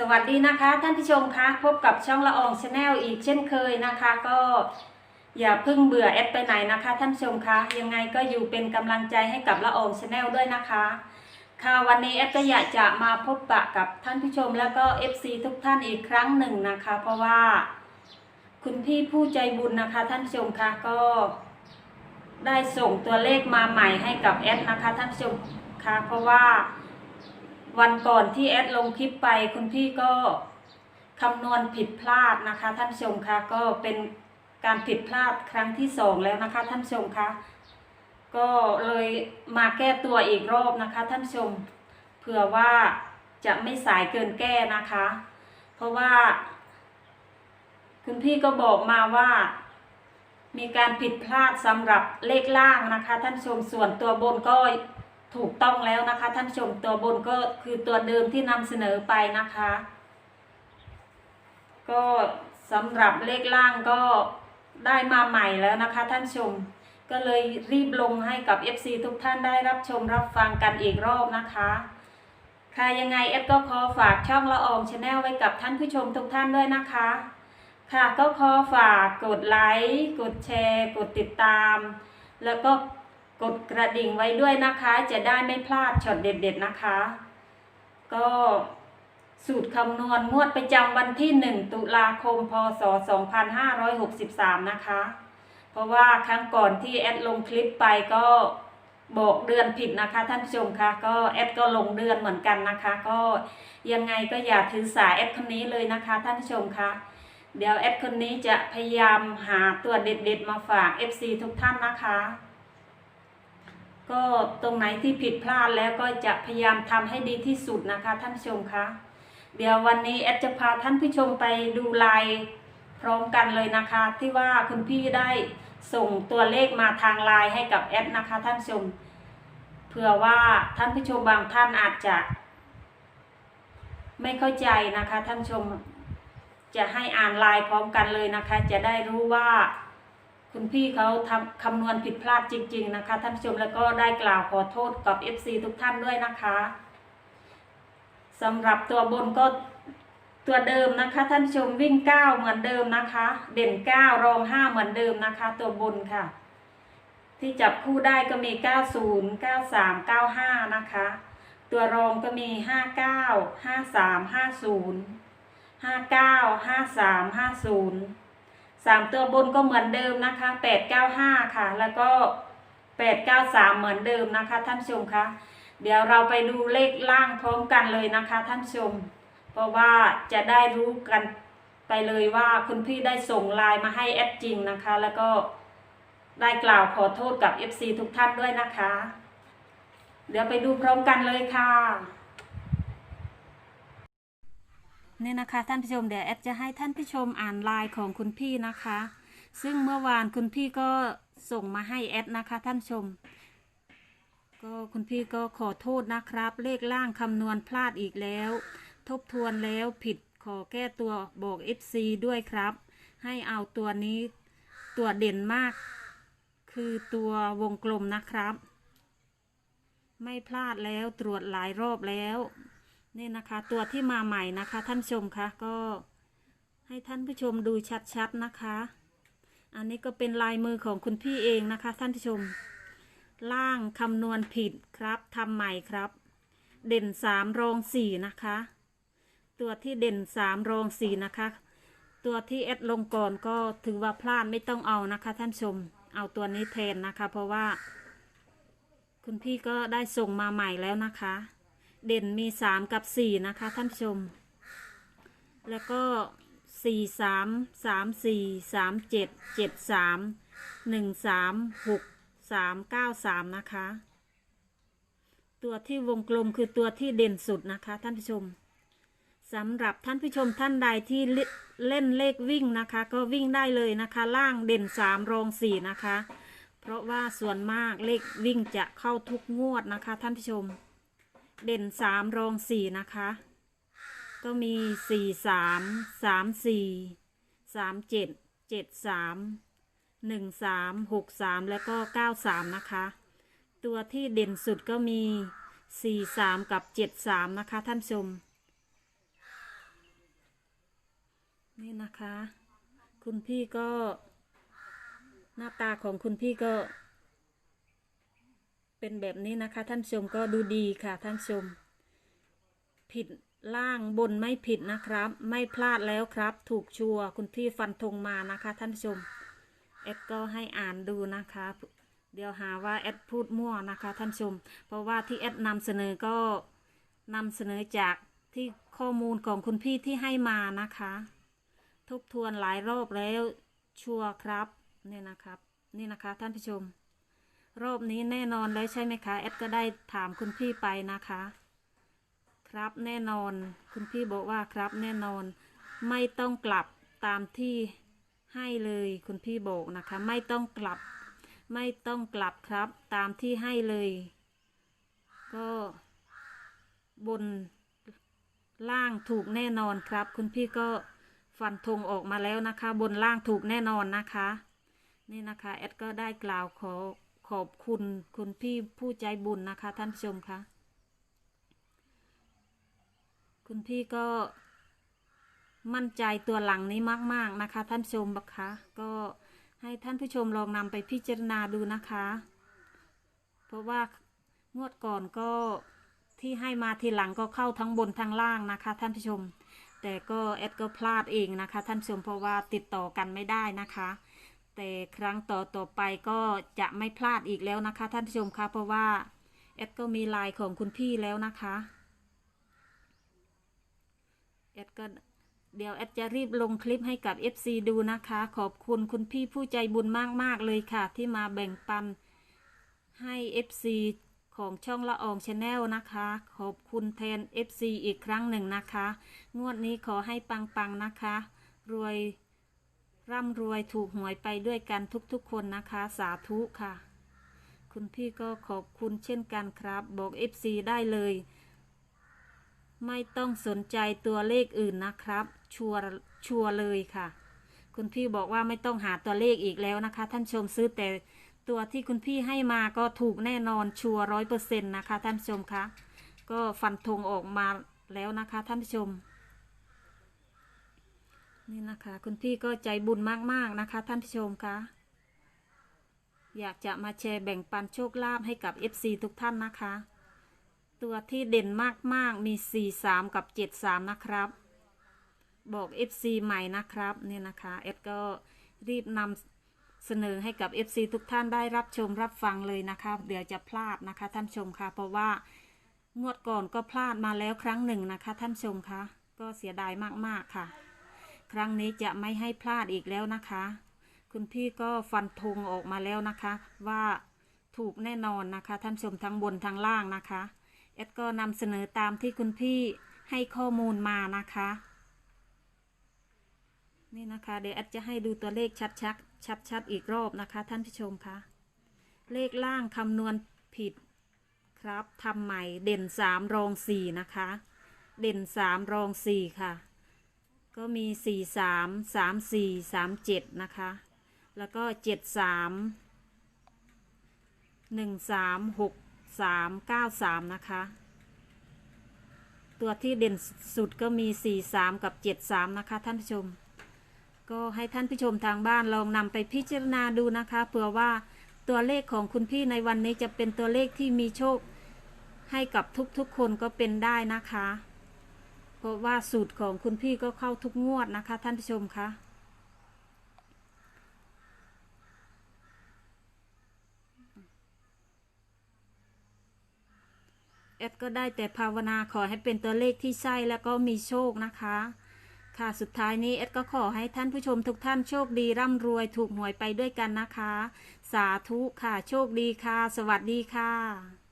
สวัสดีนะคะท่านผู้ชมคะพบกับช่องละอองชาแนลอีกเช่นเคยนะคะ ก็อย่าเพิ่งเบื่อแอดไปไหนนะคะ ท่านผู้ชมคะยังไงก็อยู่เป็นกำลังใจให้กับละอองชาแนลด้วยนะคะ ค่ะวันนี้แอดก็อยากจะมาพบปะกับท่านผู้ชมแล้วก็ FC ทุกท่านอีกครั้งหนึ่งนะคะ เพราะว่า คุณพี่ผู้ใจบุญนะคะ ท่านผู้ชมคะก็ ได้ส่งตัวเลขมาใหม่ให้กับแอดนะคะ ท่านผู้ชมคะเพราะว่า วันก่อนที่แอดลงคลิปไปคุณพี่ก็คำนวณผิดพลาดนะคะ ท่านชมคะก็เป็นการผิดพลาดครั้งที่สองแล้วนะคะ ท่านชมคะก็เลยมาแก้ตัวอีกรอบนะคะ ท่านชมเผื่อว่าจะไม่สายเกินแก้นะคะ เพราะว่า คุณพี่ก็บอกมาว่า มีการผิดพลาดสำหรับเลขล่างนะคะ ท่านชมส่วนตัวบนก็ ถูกต้องแล้วนะคะ ท่านผู้ชมตัวบนก็คือตัวเดิมที่นำเสนอไปนะคะ ก็สำหรับเลขล่างก็ได้มาใหม่แล้วนะคะ ท่านผู้ชมก็เลยรีบลงให้กับ FC ทุกท่านได้รับชมรับฟังกันอีกรอบนะคะค่ะยังไงเอฟก็ขอฝากช่องละอองชาแนลไว้กับท่านผู้ชมทุกท่านด้วยนะคะ ค่ะก็ขอฝากกดไลค์กดแชร์ กดติดตาม แล้วก็ กดกระดิ่งไว้ด้วยนะคะ จะได้ไม่พลาดช็อตเด็ดๆนะคะ ก็สูตรคำนวณงวดประจำวันที่ 1 ตุลาคม พศ 2563 นะคะ เพราะว่าครั้งก่อนที่แอดลงคลิปไปก็บอกเดือนผิดนะคะท่านผู้ชมคะก็แอดก็ลงเดือนเหมือนกันนะคะ ก็ยังไงก็อย่าถือสาแอดคนนี้เลยนะคะท่านผู้ชมคะเดี๋ยวแอดคนนี้จะพยายามหาตัวเด็ดๆมาฝาก FC ทุกท่านนะคะ ก็ตรงไหนที่ผิดพลาดแล้วก็จะพยายามทำให้ดีที่สุดนะคะท่านผู้ชมคะเดี๋ยววันนี้แอดจะพาท่านผู้ชมไปดูไลน์พร้อมกันเลยนะคะ ที่ว่าคุณพี่ได้ส่งตัวเลขมาทางไลน์ให้กับแอดนะคะท่านผู้ชมเผื่อว่าท่านผู้ชมบางท่านอาจจะ ไม่เข้าใจนะคะท่านผู้ชมจะให้อ่านไลน์พร้อมกันเลยนะคะ จะได้รู้ว่า คุณพี่เขาทำคำนวณผิดพลาดจริง ๆ นะคะ ท่านผู้ชมแล้วก็ได้กล่าวขอโทษกับ FC ทุกท่านด้วยนะคะสำหรับตัวบนก็ตัวเดิมนะคะ ท่านผู้ชมวิ่ง 9 เหมือนเดิมนะคะ เด่น 9 รอง 5 เหมือนเดิมนะคะ ตัวบนค่ะ ที่จับคู่ได้ก็มี 90 93 95 นะคะ ตัวรองก็มี 59 53 50ห้าเก้าห้า สามตัวบนก็เหมือนเดิมนะคะแปดเก้าห้าค่ะ แล้วก็แปดเก้าสามเหมือนเดิมนะคะ ท่านชมคะเดี๋ยวเราไปดูเลขล่างพร้อมกันเลยนะคะ ท่านชม เพราะว่าจะได้รู้กันไปเลยว่าคุณพี่ได้ส่งไลน์มาให้แอดจริงนะคะ แล้วก็ได้กล่าวขอโทษกับ FC ทุกท่านด้วยนะคะ เดี๋ยวไปดูพร้อมกันเลยค่ะ นี่นะคะท่านผู้ชมเดี๋ยวแอดจะให้ท่านผู้ชมอ่านไลน์ของคุณพี่นะคะ ซึ่งเมื่อวานคุณพี่ก็ส่งมาให้แอดนะคะ ท่านผู้ชม ก็คุณพี่ก็ขอโทษนะครับ เลขล่างคำนวณพลาดอีกแล้ว ทบทวนแล้วผิดขอแก้ตัวบอก FC ด้วยครับ ให้เอาตัวนี้ตัวเด่นมาก คือตัววงกลมนะครับ ไม่พลาดแล้วตรวจหลายรอบแล้ว นี่นะคะ ตัวที่มาใหม่นะคะ ท่านชมคะก็ให้ท่านผู้ชมดูชัดๆนะคะ อันนี้ก็เป็นลายมือของคุณพี่เองนะคะ ท่านผู้ชม ล่างคำนวณผิดครับทำใหม่ครับ เด่นสามรองสี่นะคะ ตัวที่เด่นสามรองสี่นะคะ ตัวที่แอดลงก่อนก็ถือว่าพลาดไม่ต้องเอานะคะ ท่านชม เอาตัวนี้แทนนะคะ เพราะว่า คุณพี่ก็ได้ส่งมาใหม่แล้วนะคะ เด่นมีสามกับสี่นะคะท่านผู้ชม แล้วก็สี่สามสามสี่สามเจ็ดเจ็ดสามหนึ่งสามหกสามเก้าสามนะคะ ตัวที่วงกลมคือตัวที่เด่นสุดนะคะท่านผู้ชมสำหรับท่านผู้ชมท่านใดที่เล่นเล่นเลขวิ่งนะคะ ก็วิ่งได้เลยนะคะ ล่างเด่นสามรองสี่นะคะ เพราะว่าส่วนมากเลขวิ่งจะเข้าทุกงวดนะคะท่านผู้ชม เด่นสามรองสี่นะคะ ก็มีสี่สามสามสี่สามเจ็ดเจ็ดสามหนึ่งสามหกสามแล้วก็เก้าสามนะคะ ตัวที่เด่นสุดก็มีสี่สามกับเจ็ดสามนะคะท่านชม นี่นะคะ คุณพี่ก็หน้าตาของคุณพี่ก็ เป็นแบบนี้นะคะท่านชมก็ดูดีค่ะท่านชม ผิดล่างบนไม่ผิดนะครับ ไม่พลาดแล้วครับ ถูกชัวร์คุณพี่ฟันธงมานะคะท่านชมเอ็ดก็ให้อ่านดูนะคะ เดี๋ยวหาว่าแอดพูดมั่วนะคะท่านชม เพราะว่าที่แอดนำเสนอก็นำเสนอจากที่ข้อมูลของคุณพี่ที่ให้มานะคะ ทบทวนหลายรอบแล้วชัวร์ครับนี่นะครับ นี่นะคะท่านผู้ชม รอบนี้แน่นอนแล้วใช่ไหมคะแอดก็ได้ถามคุณพี่ไปนะคะ ครับแน่นอน คุณพี่บอกว่าครับแน่นอน ไม่ต้องกลับตามที่ให้เลยคุณพี่บอกนะคะ ไม่ต้องกลับ ไม่ต้องกลับครับ ตามที่ให้เลย ก็บนล่างถูกแน่นอนครับ คุณพี่ก็ฟันธงออกมาแล้วนะคะ บนล่างถูกแน่นอนนะคะ นี่นะคะแอดก็ได้กล่าวขอ ขอบคุณคุณพี่ผู้ใจบุญนะคะ ท่านผู้ชมคะคุณพี่ก็มั่นใจตัวหลังนี้มาก ๆ นะคะ ท่านผู้ชมบักคะก็ให้ท่านผู้ชมลองนำไปพิจารณาดูนะคะ เพราะว่างวดก่อนก็ที่ให้มาทีหลังก็เข้าทั้งบนทั้งล่างนะคะ ท่านผู้ชม แต่ก็แอดก็พลาดเองนะคะ ท่านผู้ชมเพราะว่าติดต่อกันไม่ได้นะคะ แต่ครั้งต่อต่อไปก็จะไม่พลาดอีกแล้วนะคะ ท่านผู้ชมคะเพราะว่าแอดก็มีไลน์ของคุณพี่แล้วนะคะแอดก็เดี๋ยวแอดจะรีบลงคลิปให้กับ FC ดูนะคะ ขอบคุณคุณพี่ผู้ใจบุญมาก ๆ เลยค่ะ ที่มาแบ่งปันให้ FC ของช่องละอองชาแนลนะคะ ขอบคุณแทน FC อีกครั้งหนึ่งนะคะ งวดนี้ขอให้ปัง ๆ นะคะ รวย ร่ำรวยถูกหวยไปด้วยกันทุกๆคนนะคะ สาธุค่ะ คุณพี่ก็ขอบคุณเช่นกันครับ บอก FC ได้เลย ไม่ต้องสนใจตัวเลขอื่นนะครับ ชัวร์ชัวร์เลยค่ะ คุณพี่บอกว่าไม่ต้องหาตัวเลขอีกแล้วนะคะ ท่านชมซื้อแต่ตัวที่คุณพี่ให้มาก็ถูกแน่นอนชัวร้อยเปอร์เซ็นต์นะคะ ท่านชมคะก็ฟันธงออกมาแล้วนะคะ ท่านชม นี่นะคะ คุณพี่ก็ใจบุญมากๆนะคะ ท่านผู้ชมคะอยากจะมาแชร์แบ่งปันโชคลาภให้กับ FC ทุกท่านนะคะ ตัวที่เด่นมากๆมี 43 กับ 73 นะครับ บอก FC ใหม่นะครับเนี่ยนะคะเอ็ดก็รีบนำเสนอให้กับ FC ทุกท่านได้รับชมรับฟังเลยนะคะ เดี๋ยวจะพลาดนะคะ ท่านชมค่ะ เพราะว่างวดก่อนก็พลาดมาแล้วครั้งหนึ่งนะคะ ท่านชมคะก็เสียดายมากๆค่ะ ครั้งนี้จะไม่ให้พลาดอีกแล้วนะคะ คุณพี่ก็ฟันธงออกมาแล้วนะคะ ว่าถูกแน่นอนนะคะ ท่านชมทั้งบนทั้งล่างนะคะเอ็ดก็นำเสนอตามที่คุณพี่ให้ข้อมูลมานะคะ นี่นะคะ เดี๋ยวแอดจะให้ดูตัวเลขชัดๆชัดๆอีกรอบนะคะ ท่านผู้ชมคะเลขล่างคำนวณผิดครับทำใหม่เด่นสามรองสี่นะคะ เด่นสามรองสี่ค่ะ ก็มีสี่สามสามสี่สามเจ็ดนะคะ แล้วก็เจ็ดสามหนึ่งสามหกสามเก้าสามนะคะ ตัวที่เด่นสุดก็มีสี่สามกับเจ็ดสามนะคะ ท่านผู้ชม ก็ให้ท่านผู้ชมทางบ้านลองนำไปพิจารณาดูนะคะเผื่อว่าตัวเลขของคุณพี่ในวันนี้จะเป็นตัวเลขที่มีโชคให้กับทุกๆคนก็เป็นได้นะคะ ราะว่าสูตรของคุณพี่ก็เข้าทุกงวดนะคะ ท่านผู้ชมคะเอ็ดก็ได้แต่ภาวนาขอให้เป็นตัวเลขที่ใช่แล้วก็มีโชคนะคะ ค่ะสุดท้ายนี้เอ็ดก็ขอให้ท่านผู้ชมทุกท่านโชคดีร่ำรวยถูกหวยไปด้วยกันนะคะ สาธุค่ะโชคดีค่ะ สวัสดีค่ะ